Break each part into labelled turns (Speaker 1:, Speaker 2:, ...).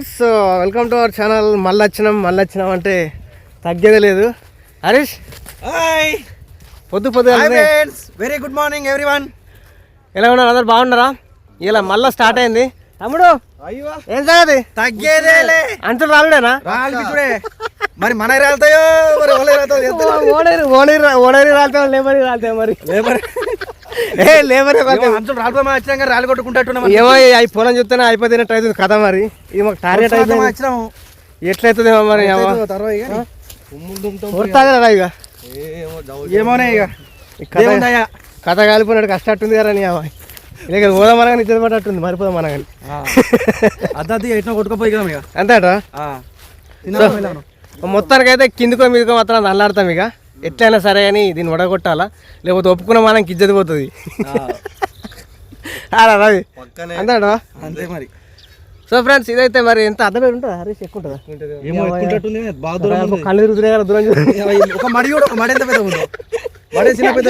Speaker 1: Friends welcome to our channel మళ్ళీ వచ్చినాం మళ్ళీ వచ్చినాం అంటే తగ్గేదే లేదు హరీష్
Speaker 2: హాయ్
Speaker 1: పొద్దు పొద్దు
Speaker 2: వెరీ గుడ్ మార్నింగ్ ఎవ్రీవన్
Speaker 1: ఎలా ఉన్నారు అందరు బాగున్నారా ఇలా మళ్ళీ స్టార్ట్ అయింది తమ్ముడు
Speaker 2: అయ్యో
Speaker 1: ఏం సంగతి
Speaker 2: తగ్గేదేలే
Speaker 1: అంచులు రాలుడేనా
Speaker 2: రాలి మరి మన రాలుతాయో మరి రాలుతాయో?
Speaker 1: ఓడేరి ఓడేరి ఓడేరి రాలుతాం లేబరి రాలుతాయి మరి
Speaker 2: లేబర్
Speaker 1: ఏ లేబరే
Speaker 2: అంచులు వచ్చినాక రాలి కొట్టుకుంటున్నాం
Speaker 1: ఏమో అవి పొలం చూస్తేనే అయిపోతున్నట్టు అవుతుంది కథ మరి. ఇది మాకు టార్గెట్
Speaker 2: వచ్చినాము.
Speaker 1: ఎట్లయితుందేమో మరి
Speaker 2: తర్వాత ఇక. ఏమోనే ఇక.
Speaker 1: కథ కాలిపోయినట్టు కష్టట్టుంది కదా నీ అమ్మాయి. ఇక పోదామనగా నిద్ర పట్టట్టుంది మరిపోదాం అనగాని
Speaker 2: అద్దది ఎట్లా కొట్టుకుపోయి
Speaker 1: అంతేట. మొత్తానికి అయితే కిందికో మీదకో మాత్రం అల్లాడతాం ఇక. ఎట్లయినా సరే అని దీన్ని వడగొట్టాలా? లేకపోతే ఒప్పుకున్న మనం ఇజ్జతి పోతుంది. రవి అంతేటా
Speaker 2: అంతే మరి.
Speaker 1: సో ఫ్రెండ్స్ ఇదైతే మరి ఎంత అర్థం ఉంటుందా? హరీష్ ఎక్కువ ఉంటుందా. కళ్ళు తిరుగుతున్నాయి కదా దూరం.
Speaker 2: ఒక మడి కూడా ఒక మడి ఎంత పెద్ద ఉందో? మడి చిన్న పెద్ద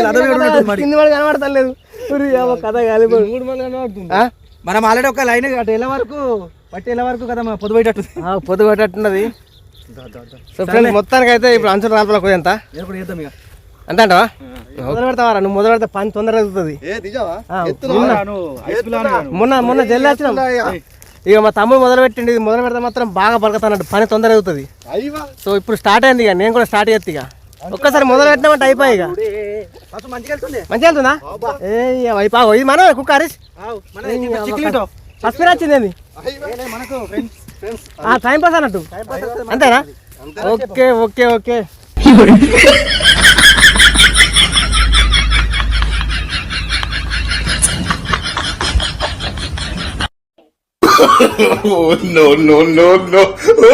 Speaker 2: మడి.
Speaker 1: కింది వాడు కనబడతలేదు. కథ కాలిపోయి మూడు మంది కనబడుతుంది.
Speaker 2: మనం ఆల్రెడీ ఒక లైన్ అటు ఎలా వరకు పట్టి ఎలా వరకు కదా మా పొద్దు పోయేటట్టు
Speaker 1: పొద్దు కొట్టట్టున్నది సో ఫ్రెండ్స్ మొత్తానికి అయితే ఇప్పుడు అంచులు రాపలకు ఎంత
Speaker 2: ఎప్పుడు చేద్దాం ఇక
Speaker 1: అంతే అంటవా మొదలు పెడతావా నువ్వు మొదలు పెడితే పని తొందరగా అవుతుంది మొన్న మొన్న జల్లి వచ్చినాం ఇక మా తమ్ముడు మొదలు పెట్టిండి ఇది మొదలు పెడితే మాత్రం బాగా బలకతానంట పని తొందరగా అవుతుంది సో ఇప్పుడు స్టార్ట్ అయింది ఇక నేను కూడా స్టార్ట్ చేస్తా ఇక ఒక్కసారి మొదలు పెట్టినామంటే అయిపోయి ఇక
Speaker 2: మంచిగా వెళ్తుంది
Speaker 1: ఏ అయిపో ఇది మన కుక్క హరీష్ ఫస్ట్ వచ్చింది ఏంది
Speaker 2: మనకు ఫ్రెండ్స్
Speaker 1: టైం పాస్ అన్నట్టు? అంతేనా? Okay okay okay.
Speaker 3: No, no, no, no.